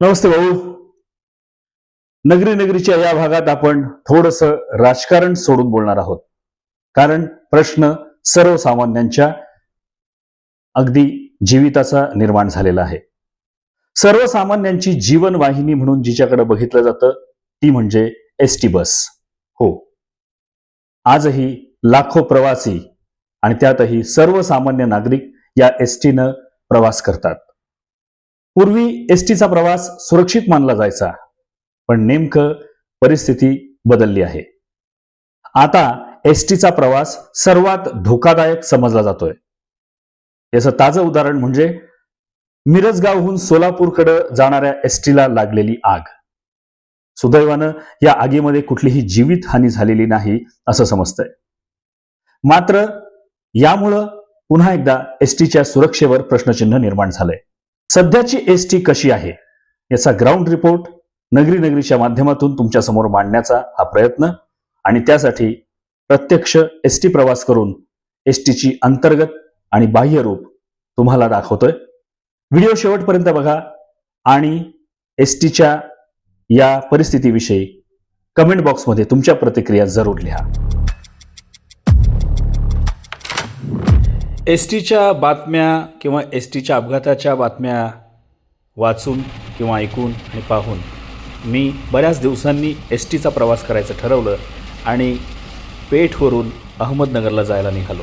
नमस्ते भाऊ. नगरी नगरीच्या या भागात आपण थोडस राजकारण सोडून बोलणार आहोत. कारण प्रश्न सर्वसामान्यांच्या अगदी जीविताचा निर्माण झालेला आहे. सर्वसामान्यांची जीवनवाहिनी म्हणून जिच्याकडे बघितलं जातं ती म्हणजे एस टी बस. हो. आजही लाखो प्रवासी आणि त्यातही सर्वसामान्य नागरिक या एस टीनं प्रवास करतात. पूर्वी एस टीचा प्रवास सुरक्षित मानला जायचा पण नेमकं परिस्थिती बदलली आहे. आता एस टीचा प्रवास सर्वात धोकादायक समजला जातोय. याचं ताजं उदाहरण म्हणजे मिरजगावहून सोलापूरकडे जाणाऱ्या एस टीला लागलेली आग. सुदैवानं या आगीमध्ये कुठलीही जीवित हानी झालेली नाही असं समजतंय. मात्र यामुळं पुन्हा एकदा एस टीच्या सुरक्षेवर प्रश्नचिन्ह निर्माण झालंय. सध्याची एस टी कशी आहे याचा ग्राउंड रिपोर्ट नगरी नगरीच्या माध्यमातून तुमच्यासमोर मांडण्याचा हा प्रयत्न आणि त्यासाठी प्रत्यक्ष एस टी प्रवास करून एस टीची अंतर्गत आणि बाह्य रूप तुम्हाला दाखवतोय. व्हिडिओ शेवटपर्यंत बघा आणि एस टीच्या या परिस्थितीविषयी कमेंट बॉक्समध्ये तुमच्या प्रतिक्रिया जरूर लिहा. एस टीच्या बातम्या किंवा एस टीच्या अपघाताच्या बातम्या वाचून किंवा ऐकून आणि पाहून मी बऱ्याच दिवसांनी एस टीचा प्रवास करायचं ठरवलं आणि पेठवरून अहमदनगरला जायला निघालो.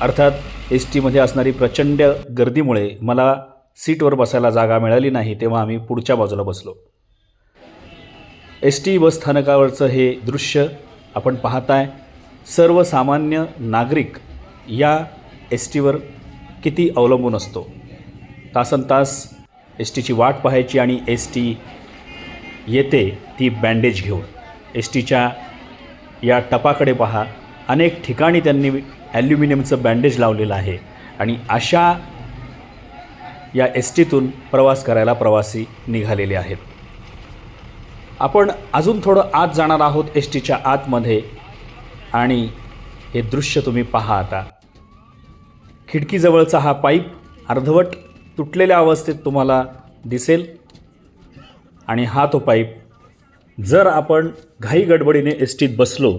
अर्थात एस टीमध्ये असणारी प्रचंड गर्दीमुळे मला सीटवर बसायला जागा मिळाली नाही तेव्हा आम्ही पुढच्या बाजूला बसलो. एस टी बसस्थानकावरचं हे दृश्य आपण पाहताय. सर्वसामान्य नागरिक या एस टीवर किती अवलंबून असतो? तासन तास एस टीची वाट पाहायची आणि एस टी येते ती बँडेज घेऊन. एस टीच्या या टपाकडे पहा. अनेक ठिकाणी त्यांनी ॲल्युमिनियमचं बँडेज लावलेलं आहे आणि अशा या एस टीतून प्रवास करायला प्रवासी निघालेले आहेत. आपण अजून थोडं आत जाणार आहोत एस टीच्या आतमध्ये आणि हे दृश्य तुम्ही पहा आता. खिडकीजवळचा हा पाईप अर्धवट तुटलेल्या अवस्थेत तुम्हाला दिसेल. आणि हा तो पाईप जर आपण घाई गडबडीने एस टीत बसलो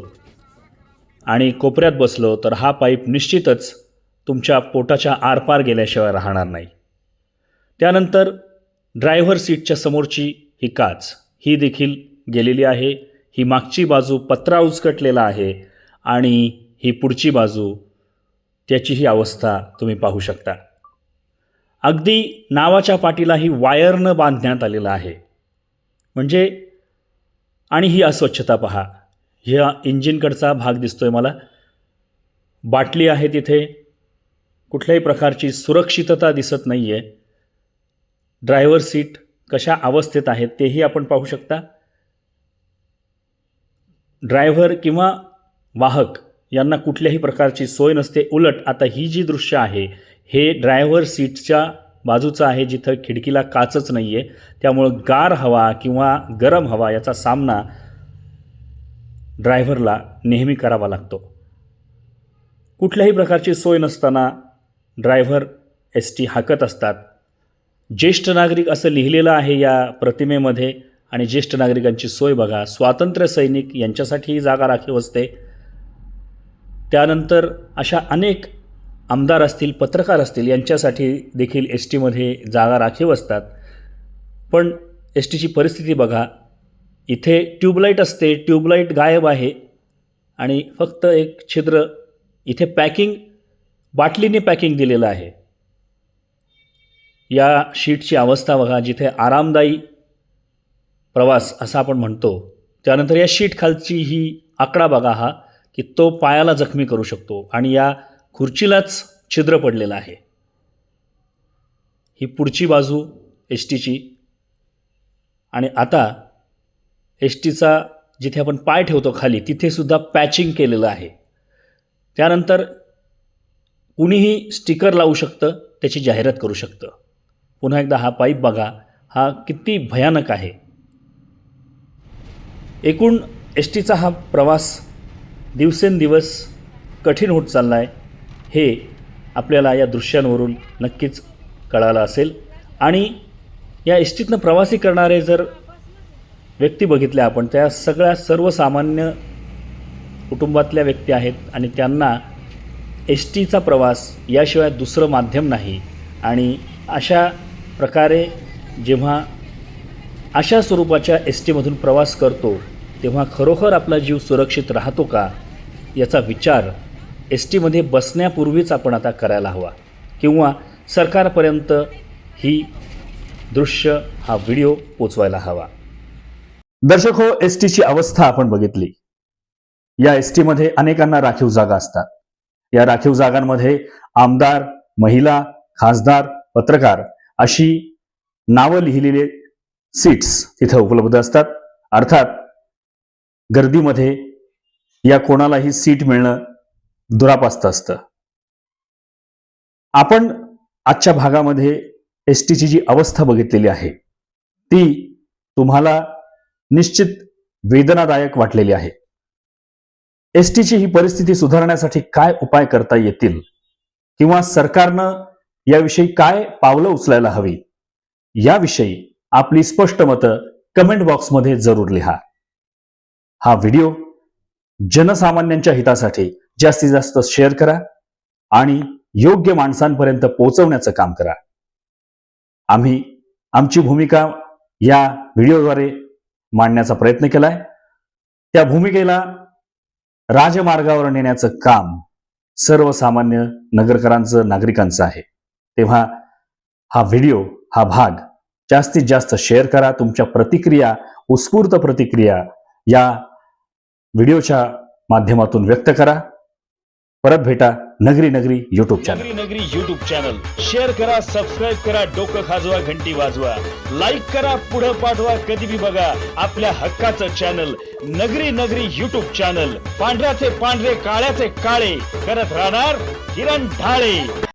आणि कोपऱ्यात बसलो तर हा पाईप निश्चितच तुमच्या पोटाच्या आरपार गेल्याशिवाय राहणार नाही. त्यानंतर ड्रायव्हर सीटच्या समोरची ही काच ही देखील गेलेली आहे. ही मागची बाजू पत्रा उचकटलेला आहे आणि ही पुढची बाजू त्याची ही अवस्था तुम्ही पाहू शकता. अगदी नावाच्या पाठीलाही वायरनं बांधण्यात आलेलं आहे. म्हणजे आणि ही अस्वच्छता पहा. ह्या इंजिनकडचा भाग दिसतो आहे मला. बाटली आहे तिथे. कुठल्याही प्रकारची सुरक्षितता दिसत नाही आहे ड्रायव्हर सीट कशा अवस्थेत आहेत तेही आपण पाहू शकता. ड्रायव्हर किंवा वाहक यांना कुठल्याही प्रकारची सोय नसते. उलट आता ही जी दृश्य आहे हे ड्रायव्हर सीटच्या बाजूचं आहे जिथं खिडकीला काचच नाही आहे त्यामुळं गार हवा किंवा गरम हवा याचा सामना ड्रायव्हरला नेहमी करावा लागतो. कुठल्याही प्रकारची सोय नसताना ड्रायव्हर एस टी हाकत असतात. ज्येष्ठ नागरिक असं लिहिलेलं आहे या प्रतिमेमध्ये आणि ज्येष्ठ नागरिकांची सोय बघा. स्वातंत्र्य सैनिक यांच्यासाठीही जागा राखीव असते. त्यानंतर अशा अनेक आमदार असतील पत्रकार असतील यांच्यासाठी देखील एस टीमध्ये जागा राखीव असतात. पण एस टीची परिस्थिती बघा इथे ट्यूबलाईट असते ट्यूबलाईट गायब आहे आणि फक्त एक छिद्र इथे पॅकिंग बाटलीने पॅकिंग दिलेलं आहे. या शीटची अवस्था बघा जिथे आरामदायी प्रवास असा आपण म्हणतो. त्यानंतर या शीट खालची ही आकडा बघा हा की तो पायाला जखमी करू शकतो आणि या खुर्चीलाच छिद्र पडलेलं आहे. ही पुढची बाजू एस टीची आणि आता एस टीचा जिथे आपण पाय ठेवतो खाली तिथेसुद्धा पॅचिंग केलेलं आहे. त्यानंतर कुणीही स्टिकर लावू शकतं त्याची जाहिरात करू शकतं. पुन्हा एकदा हा पाईप बघा हा किती भयानक आहे. एकूण एस टीचा हा प्रवास दिवसेंदिवस कठीण होत चालला आहे हे आपल्याला या दृश्यांवरून नक्कीच कळालं असेल. आणि या एस टीतनं प्रवासी करणारे जर व्यक्ती बघितल्या आपण त्या सगळ्या सर्वसामान्य कुटुंबातल्या व्यक्ती आहेत आणि त्यांना एस टीचा प्रवास याशिवाय दुसरं माध्यम नाही. आणि अशा प्रकारे जेव्हा अशा स्वरूपाच्या एस टीमधून प्रवास करतो तेव्हा खरोखर आपला जीव सुरक्षित राहतो का याचा विचार एस टीमध्ये बसण्यापूर्वीच आपण आता करायला हवा. किंवा सरकारपर्यंत ही दृश्य हा व्हिडिओ पोचवायला हवा. दर्शक हो एस टीची अवस्था आपण बघितली. या एस टीमध्ये अनेकांना राखीव जागा असतात. या राखीव जागांमध्ये आमदार महिला खासदार पत्रकार अशी नावं लिहिलेले सीट्स तिथं उपलब्ध असतात. अर्थात गर्दीमध्ये या कोणालाही सीट मिळणं दुरापास्त असतं. आपण आजच्या भागामध्ये एस टीची जी अवस्था बघितलेली आहे ती तुम्हाला निश्चित वेदनादायक वाटलेली आहे. एस टीची ही परिस्थिती सुधारण्यासाठी काय उपाय करता येतील? किंवा सरकारनं याविषयी काय पावलं उचलायला हवी? याविषयी आपली स्पष्ट मतं कमेंट बॉक्समध्ये जरूर लिहा. हा व्हिडिओ जनसामान्यांच्या हितासाठी जास्तीत जास्त शेअर करा आणि योग्य माणसांपर्यंत पोहोचवण्याचं काम करा. आम्ही आमची भूमिका या व्हिडिओद्वारे मांडण्याचा प्रयत्न केलाय. त्या भूमिकेला राजमार्गावर नेण्याचं काम सर्वसामान्य नगरकरांचं नागरिकांचं आहे. तेव्हा हा व्हिडिओ हा भाग जास्तीत जास्त शेअर करा. तुमच्या प्रतिक्रिया उत्स्फूर्त प्रतिक्रिया या व्हिडिओच्या माध्यमातून व्यक्त करा. परत भेटा नगरी नगरी युट्यूब चॅनल नगरी नगरी युट्यूब चॅनल शेअर करा सबस्क्राईब करा डोकं खाजवा घंटी वाजवा. लाईक करा पुढं पाठवा कधी बी बघा आपल्या हक्काचं चॅनल नगरी नगरी युट्यूब चॅनल पांढऱ्याचे पांढरे काळ्याचे काळे. करत राहणार किरण ढाळे.